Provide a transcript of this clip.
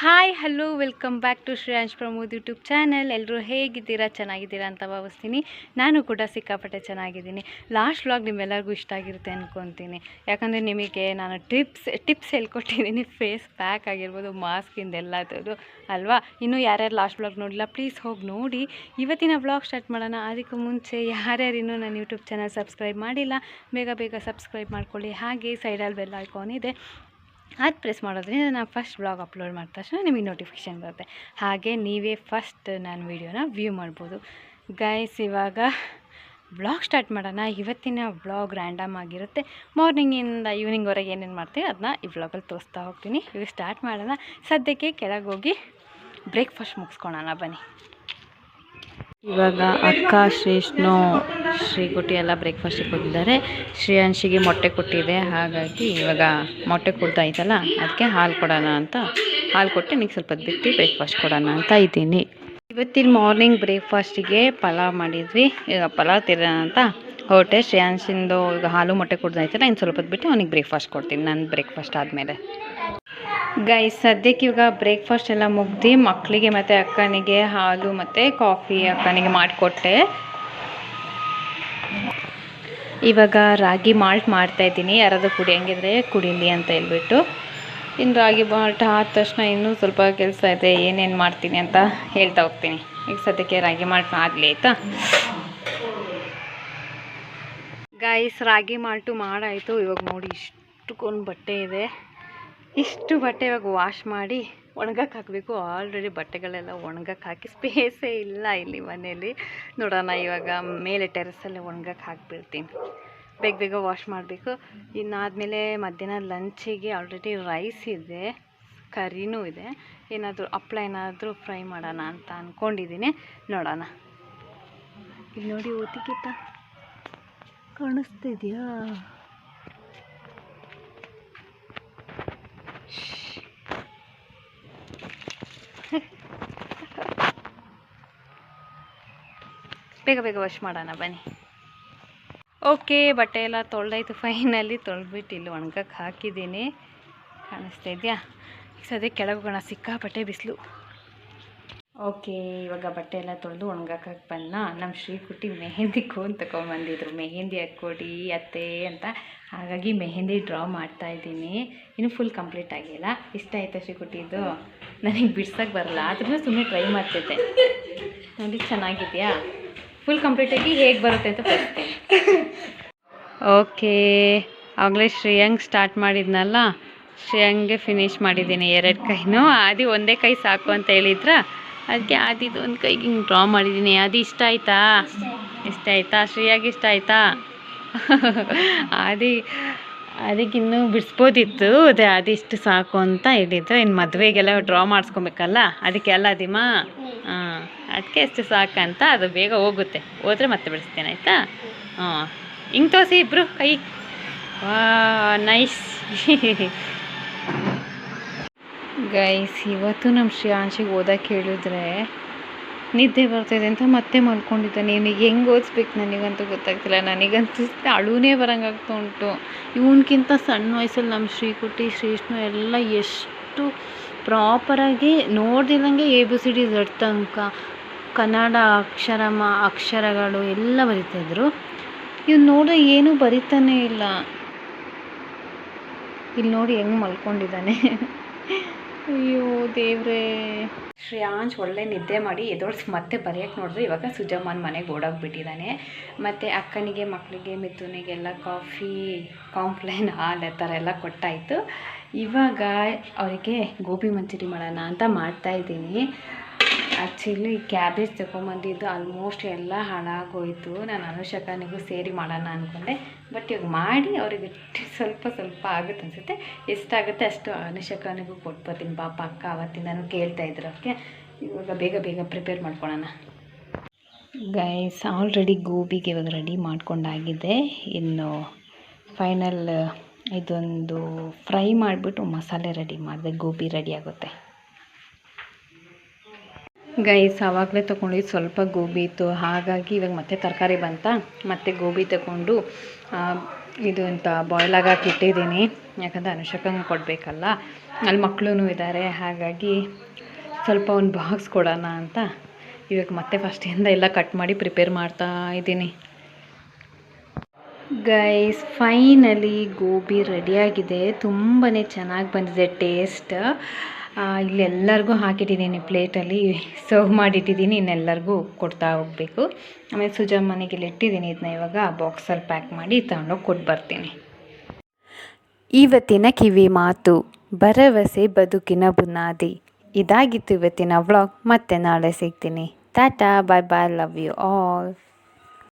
Hi, hello, welcome back to Shreyansh Pramod YouTube channel. ಎಲ್ಲರೂ ಹೇಗಿದ್ದೀರಾ? ಚೆನ್ನಾಗಿದ್ದೀರಾ ಅಂತ ಭಾವಿಸ್ತೀನಿ. ನಾನು ಕೂಡ ಸಿಕ್ಕಾಪಟ್ಟೆ ಚೆನ್ನಾಗಿದ್ದೀನಿ. ಲಾಸ್ಟ್ ವ್ಲಾಗ್ ನಿಮ್ಮೆಲ್ಲರಿಗೂ ಇಷ್ಟ ಆಗಿರುತ್ತೆ ಅಂದ್ಕೊತೀನಿ ಯಾಕಂದರೆ ನಿಮಗೆ ನಾನು ಟಿಪ್ಸ್ ಟಿಪ್ಸ್ ಹೇಳ್ಕೊಟ್ಟಿದ್ದೀನಿ. ಫೇಸ್ ಪ್ಯಾಕ್ ಆಗಿರ್ಬೋದು ಮಾಸ್ಕಿಂದ ಎಲ್ಲದದು ಅಲ್ವಾ? ಇನ್ನೂ ಯಾರ್ಯಾರು ಲಾಸ್ಟ್ ವ್ಲಾಗ್ ನೋಡಿಲ್ಲ, ಪ್ಲೀಸ್ ಹೋಗಿ ನೋಡಿ. ಇವತ್ತಿನ ವ್ಲಾಗ್ ಸ್ಟಾರ್ಟ್ ಮಾಡೋಣ. ಅದಕ್ಕೂ ಮುಂಚೆ ಯಾರ್ಯಾರು ಇನ್ನೂ ನನ್ನ ಯೂಟ್ಯೂಬ್ ಚಾನಲ್ ಸಬ್ಸ್ಕ್ರೈಬ್ ಮಾಡಿಲ್ಲ, ಬೇಗ ಬೇಗ ಸಬ್ಸ್ಕ್ರೈಬ್ ಮಾಡ್ಕೊಳ್ಳಿ. ಹಾಗೆ ಸೈಡಲ್ಲಿ ಬೆಲ್ ಐಕಾನ್ ಇದೆ. ಅದು ಪ್ರೆಸ್ ಮಾಡೋದ್ರಿಂದ ನಾನು ಫಸ್ಟ್ ಬ್ಲಾಗ್ ಅಪ್ಲೋಡ್ ಮಾಡಿದ ತಕ್ಷಣ ನಿಮಗೆ ನೋಟಿಫಿಕೇಷನ್ ಬರುತ್ತೆ. ಹಾಗೆ ನೀವೇ ಫಸ್ಟ್ ನಾನು ವೀಡಿಯೋನ ವ್ಯೂ ಮಾಡ್ಬೋದು. ಗೈಸ್ ಇವಾಗ ಬ್ಲಾಗ್ ಸ್ಟಾರ್ಟ್ ಮಾಡೋಣ. ಇವತ್ತಿನ ಬ್ಲಾಗ್ ರ್ಯಾಂಡಮ್ ಆಗಿರುತ್ತೆ. ಮಾರ್ನಿಂಗಿಂದ ಈವ್ನಿಂಗ್ವರೆಗೆ ಏನೇನು ಮಾಡ್ತೀವಿ ಅದನ್ನ ಈ ಬ್ಲಾಗಲ್ಲಿ ತೋರಿಸ್ತಾ ಹೋಗ್ತೀನಿ. ಇವಾಗ ಸ್ಟಾರ್ಟ್ ಮಾಡೋಣ. ಸದ್ಯಕ್ಕೆ ಕೆಳಗೆ ಹೋಗಿ ಬ್ರೇಕ್ಫಾಸ್ಟ್ ಮುಗಿಸ್ಕೊಳೋಣ ಬನ್ನಿ. ಇವಾಗ ಅಕ್ಕ, ಶ್ರೇಷ್ಠನು ಶ್ರೀಗುಟಿ ಎಲ್ಲ ಬ್ರೇಕ್ಫಾಸ್ಟಿಗೆ ಹೋಗಿದ್ದಾರೆ ಶ್ರೇಯಾಂಶಿಗೆ ಮೊಟ್ಟೆ ಕೊಟ್ಟಿದೆ. ಹಾಗಾಗಿ ಇವಾಗ ಮೊಟ್ಟೆ ಕೊಡ್ತಾಯ್ತಲ್ಲ ಅದಕ್ಕೆ ಹಾಲು ಕೊಡೋಣ ಅಂತ. ಹಾಲು ಕೊಟ್ಟು ನಿಮಗೆ ಸ್ವಲ್ಪ ಬಿಟ್ಟು ಬ್ರೇಕ್ಫಾಸ್ಟ್ ಕೊಡೋಣ ಅಂತ ಇದ್ದೀನಿ. ಇವತ್ತಿನ ಮಾರ್ನಿಂಗ್ ಬ್ರೇಕ್ಫಾಸ್ಟಿಗೆ ಪಲಾವ್ ಮಾಡಿದ್ವಿ. ಈಗ ಪಲಾವ್ ತಿರೋಣ ಅಂತ ಹೊಟ್ಟೆ ಶ್ರೇಯಾಂಶಿಂದು ಈಗ ಹಾಲು ಮೊಟ್ಟೆ ಕುಡ್ದಾಯ್ತಲ್ಲ ಇನ್ನು ಸ್ವಲ್ಪ ಬಿಟ್ಟು ಅವ್ನಿಗೆ ಬ್ರೇಕ್ಫಾಸ್ಟ್ ಕೊಡ್ತೀನಿ. ನಾನು ಬ್ರೇಕ್ಫಾಸ್ಟ್ ಆದಮೇಲೆ. ಗೈಸ್ ಸದ್ಯಕ್ಕೆ ಇವಾಗ ಬ್ರೇಕ್ಫಾಸ್ಟ್ ಎಲ್ಲ ಮುಗ್ದು ಮಕ್ಕಳಿಗೆ ಮತ್ತು ಅಕ್ಕನಿಗೆ ಹಾಲು ಮತ್ತು ಕಾಫಿ ಅಕ್ಕನಿಗೆ ಮಾಡಿಕೊಟ್ಟೆ ಇವಾಗ ರಾಗಿ ಮಾಲ್ಟ್ ಮಾಡ್ತಾ ಇದ್ದೀನಿ. ಯಾರಾದರೂ ಕುಡಿಯಂಗಿದ್ರೆ ಕುಡೀಲಿ ಅಂತ ಹೇಳ್ಬಿಟ್ಟು. ಇನ್ನು ರಾಗಿ ಮಾಲ್ಟ್ ಆದ ತಕ್ಷಣ ಇನ್ನೂ ಸ್ವಲ್ಪ ಕೆಲಸ ಇದೆ. ಏನೇನು ಮಾಡ್ತೀನಿ ಅಂತ ಹೇಳ್ತಾ ಹೋಗ್ತೀನಿ. ಈಗ ಸದ್ಯಕ್ಕೆ ರಾಗಿ ಮಾಲ್ಟ್ ಆಗಲಿ ಆಯಿತಾ? ಗೈಸ್ ರಾಗಿ ಮಾಲ್ಟು ಮಾಡಾಯಿತು. ಇವಾಗ ನೋಡಿ ಇಷ್ಟಕ್ಕೊಂದು ಬಟ್ಟೆ ಇದೆ. ಇಷ್ಟು ಬಟ್ಟೆ ಇವಾಗ ವಾಶ್ ಮಾಡಿ ಒಣಗಕ್ಕೆ ಹಾಕಬೇಕು. ಆಲ್ರೆಡಿ ಬಟ್ಟೆಗಳೆಲ್ಲ ಒಣಗಕ್ಕೆ ಹಾಕಿ ಸ್ಪೇಸೇ ಇಲ್ಲ ಇಲ್ಲಿ ಮನೆಯಲ್ಲಿ. ನೋಡೋಣ ಇವಾಗ ಮೇಲೆ ಟೆರೆಸಲ್ಲೇ ಒಣಗಕ್ಕೆ ಹಾಕಿಬಿಡ್ತೀನಿ. ಬೇಗ ಬೇಗ ವಾಶ್ ಮಾಡಬೇಕು. ಇನ್ನಾದಮೇಲೆ ಮಧ್ಯಾಹ್ನ ಲಂಚಿಗೆ ಆಲ್ರೆಡಿ ರೈಸ್ ಇದೆ, ಕರಿನೂ ಇದೆ. ಏನಾದರೂ ಹಪ್ಳ ಏನಾದರೂ ಫ್ರೈ ಮಾಡೋಣ ಅಂತ ಅಂದ್ಕೊಂಡಿದ್ದೀನಿ ನೋಡೋಣ. ಇಲ್ಲಿ ನೋಡಿ ಓತಿಕಿತ ಕಾಣಿಸ್ತಿದ್ಯಾ? ಬೇಗ ಬೇಗ ವಾಶ್ ಮಾಡೋಣ, ಬನ್ನಿ. ಓಕೆ ಬಟ್ಟೆ ಎಲ್ಲ ತೊಳೆದಾಯ್ತು ಫೈನಲ್ಲಿ ತೊಳೆದ್ಬಿಟ್ಟು ಇಲ್ಲಿ ಒಣಗಕ್ಕೆ ಹಾಕಿದ್ದೀನಿ. ಕಾಣಿಸ್ತಾ ಇದೆಯಾ? ಸದ್ಯ ಕೆಳಗೆ ಹೋಗೋಣ ಸಿಕ್ಕಾಪಟ್ಟೆ ಬಿಸಿಲು. ಓಕೆ ಇವಾಗ ಬಟ್ಟೆ ಎಲ್ಲ ತೊಳೆದು ಒಣಗಕ್ಕೆ ಬಂದ ನಮ್ಮ ಶ್ರೀಕುಟ್ಟಿ ಮೆಹೆಂದಿ ಕೋನ್ ತಗೊಂಬಂದಿದ್ರು ಮೆಹೆಂದಿ ಹಾಕ್ಕೊಡಿ, ಅತ್ತೆ ಅಂತ. ಹಾಗಾಗಿ ಮೆಹೆಂದಿ ಡ್ರಾ ಮಾಡ್ತಾ ಇದ್ದೀನಿ. ಇನ್ನು ಫುಲ್ ಕಂಪ್ಲೀಟ್ ಆಗಿಲ್ಲ. ಇಷ್ಟ ಆಯ್ತಾ ಶ್ರೀಕುಟ್ಟಿದ್ದು ನನಗೆ ಬಿಡ್ಸೋಕ್ಕೆ ಬರಲ್ಲ. ಆದ್ರೂ ಸುಮ್ಮನೆ ಟ್ರೈ ಮಾಡ್ತಿದ್ದೆ. ನೋಡಿ, ಚೆನ್ನಾಗಿದೆಯಾ? ಫುಲ್ ಕಂಪ್ಲೀಟಾಗಿ ಹೇಗೆ ಬರುತ್ತೆ ಅಂತ ಓಕೆ ಆಗಲೇ ಶ್ರೇಯಂಗ್ ಸ್ಟಾರ್ಟ್ ಮಾಡಿದ್ನಲ್ಲ? ಶ್ರೇಯಂಗೆ ಫಿನಿಶ್ ಮಾಡಿದ್ದೀನಿ ಎರಡು ಕೈನೂ. ಆದಿ ಒಂದೇ ಕೈ ಸಾಕು ಅಂತ ಹೇಳಿದ್ರ? ಅದಕ್ಕೆ ಆದಿದು ಒಂದು ಕೈಗೆ ಹಿಂಗೆ ಡ್ರಾ ಮಾಡಿದ್ದೀನಿ ಅದು ಇಷ್ಟ ಆಯ್ತಾ? ಇಷ್ಟ ಆಯ್ತಾ? ಶ್ರೇಯಾಗಿ ಇಷ್ಟ ಆಯ್ತಾ? ಆದಿ ಅದಕ್ಕಿನ್ನೂ ಬಿಡಿಸ್ಬೋದಿತ್ತು. ಅದೇ ಅದಿಷ್ಟು ಸಾಕು ಅಂತ ಹೇಳಿದ್ರು. ಇನ್ನು ಮದುವೆಗೆಲ್ಲ ಡ್ರಾ ಮಾಡಿಸ್ಕೊಬೇಕಲ್ಲ? ಅದಕ್ಕೆ ಅಲ್ಲ ಅದಿಮ್ಮ ಹಾಂ. ಅದಕ್ಕೆ ಅಷ್ಟು ಸಾಕಂತ ಅದು ಬೇಗ ಹೋಗುತ್ತೆ. ಹೋದ್ರೆ ಮತ್ತೆ ಬಿಡಿಸ್ತೇನೆ, ಆಯಿತಾ? ಹಾಂ ಹಿಂಗೆ ತೋರಿಸಿ ಇಬ್ಬರು ಕೈ. ವಾ, ನೈಸ್. ಗೈಸ್, ಇವತ್ತು ನಮ್ಮ ಶ್ರೇಯಾಂಶಿಗೆ ಓದಕ್ಕೆ ಹೇಳಿದ್ರೆ ನಿದ್ದೆ ಬರ್ತಿದೆ ಅಂತ ಮತ್ತೆ ಮಲ್ಕೊಂಡಿದ್ದೆ. ನೀನು ಹೆಂಗೆ ಓದಿಸ್ಬೇಕು ನನಗಂತೂ ಗೊತ್ತಾಗ್ತಿಲ್ಲ. ನನಗಂತೂ ಅಳುನೇ ಬರಂಗಾಗ್ತಾ ಉಂಟು. ಇವನಿಗಿಂತ ಸಣ್ಣ ವಯಸ್ಸಲ್ಲಿ ನಮ್ಮ ಶ್ರೀಕುಟಿ ಶ್ರೀಷ್ಣು ಎಲ್ಲ ಎಷ್ಟು ಪ್ರಾಪರಾಗಿ ನೋಡ್ದಿಲ್ಲಂಗೆ A B C D Z ತನಕ ಕನ್ನಡ ಅಕ್ಷರಮ, ಅಕ್ಷರಗಳು ಎಲ್ಲ ಬರಿತಾಯಿದ್ರು ಇವ್ನು ನೋಡಿದ್ರೆ ಏನೂ ಬರಿತಾನೇ ಇಲ್ಲ. ಇಲ್ಲಿ ನೋಡಿ ಹೆಂಗೆ ಮಲ್ಕೊಂಡಿದ್ದಾನೆ. ಅಯ್ಯೋ ದೇವ್ರೇ. ಶ್ರೇಯಾಂಶ್ ಒಳ್ಳೆ ನಿದ್ದೆ ಮಾಡಿ ಎದೋಡ್ಸ್ ಮತ್ತೆ ಬರೆಯೋಕ್ಕೆ ನೋಡಿದ್ರೆ ಇವಾಗ ಸುಜಮ್ಮನ ಮನೆಗೆ ಓಡೋಗ್ಬಿಟ್ಟಿದ್ದಾನೆ ಮತ್ತು ಅಕ್ಕನಿಗೆ ಮಕ್ಕಳಿಗೆ ಮಿಥುನಿಗೆಲ್ಲ ಕಾಫಿ ಕಾಂಪ್ಲೇನ್ ಹಾಲು ಆ ಥರ ಎಲ್ಲ ಕೊಟ್ಟಾಯಿತು. ಇವಾಗ ಅವರಿಗೆ ಗೋಬಿ ಮಂಚೂರಿ ಮಾಡೋಣ ಅಂತ ಮಾಡ್ತಾಯಿದ್ದೀನಿ ಆ್ಯಕ್ಚುಲಿ ಕ್ಯಾಬೇಜ್ ತೊಗೊಂಬಂದಿದ್ದು ಆಲ್ಮೋಸ್ಟ್ ಎಲ್ಲ ಹಾಳಾಗೋಯಿತು. ನಾನು ಅನುಷಕನಿಗೂ ಸೇರಿ ಮಾಡೋಣ ಅಂದ್ಕೊಂಡೆ ಬಟ್ ಇವಾಗ ಮಾಡಿ ಅವರಿಗೆ ಸ್ವಲ್ಪ ಸ್ವಲ್ಪ ಆಗುತ್ತೆ ಅನಿಸುತ್ತೆ. ಎಷ್ಟಾಗುತ್ತೆ ಅಷ್ಟು ಅನುಷಕನಿಗೂ ಕೊಟ್ಬರ್ತೀನಿ ಪಾಪ ಅಕ್ಕ ಅವತ್ತಿಂದನು ಕೇಳ್ತಾ ಇದ್ರು ಅವ್ರಿಗೆ. ಇವಾಗ ಬೇಗ ಬೇಗ ಪ್ರಿಪೇರ್ ಮಾಡ್ಕೊಳ್ಳೋಣ. ಗೈಸ್ ಆಲ್ರೆಡಿ ಗೋಬಿಗೆ ಇವಾಗ ರೆಡಿ ಮಾಡ್ಕೊಂಡಾಗಿದೆ. ಇನ್ನು ಫೈನಲ್ ಇದೊಂದು ಫ್ರೈ ಮಾಡಿಬಿಟ್ಟು ಮಸಾಲೆ ರೆಡಿ ಮಾಡಿದೆ, ಗೋಬಿ ರೆಡಿ ಆಗುತ್ತೆ. ಗೈಸ್, ಆವಾಗಲೇ ತೊಗೊಂಡಿದ್ದು ಸ್ವಲ್ಪ ಗೋಬಿ ಇತ್ತು. ಹಾಗಾಗಿ ಇವಾಗ ಮತ್ತೆ ತರಕಾರಿ ಬಂತ? ಮತ್ತೆ ಗೋಬಿ ತಗೊಂಡು ಇದು ಅಂತ ಬಾಯ್ಲ್ ಆಗಕ್ಕೆ ಇಟ್ಟಿದ್ದೀನಿ. ಯಾಕಂದರೆ ಅನುಷಕಂಗೆ ಕೊಡಬೇಕಲ್ಲ. ಅಲ್ಲಿ ಮಕ್ಕಳೂ ಇದ್ದಾರೆ ಹಾಗಾಗಿ ಸ್ವಲ್ಪ ಒಂದು ಬಾಕ್ಸ್ ಕೊಡೋಣ ಅಂತ ಇವಾಗ ಮತ್ತೆ ಫಸ್ಟಿಂದ ಎಲ್ಲ ಕಟ್ ಮಾಡಿ ಪ್ರಿಪೇರ್ ಮಾಡ್ತಾ ಇದ್ದೀನಿ. ಗೈಸ್ ಫೈನಲಿ ಗೋಬಿ ರೆಡಿಯಾಗಿದೆ ತುಂಬಾ ಚೆನ್ನಾಗಿ ಬಂದಿದೆ ಟೇಸ್ಟ್ ಇಲ್ಲಿ ಎಲ್ಲರಿಗೂ ಹಾಕಿಟ್ಟಿದ್ದೀನಿ ಪ್ಲೇಟಲ್ಲಿ ಸರ್ವ್ ಮಾಡಿಟ್ಟಿದ್ದೀನಿ, ಇನ್ನೆಲ್ಲರಿಗೂ ಕೊಡ್ತಾ ಹೋಗಬೇಕು. ಆಮೇಲೆ ಸುಜಾ ಇಲ್ಲಿ ಇಟ್ಟಿದ್ದೀನಿ ಇದನ್ನ ಇವಾಗ ಬಾಕ್ಸಲ್ಲಿ ಪ್ಯಾಕ್ ಮಾಡಿ ತಗೊಂಡೋಗಿ ಕೊಟ್ಟು ಬರ್ತೀನಿ. ಇವತ್ತಿನ ಕಿವಿ ಮಾತು, ಭರವಸೆ ಬದುಕಿನ ಬುನಾದಿ. ಇದಾಗಿತ್ತು ಇವತ್ತಿನ ವ್ಲಾಗ್ ಮತ್ತೆ ನಾಳೆ ಸಿಗ್ತೀನಿ. Tata bye bye love you all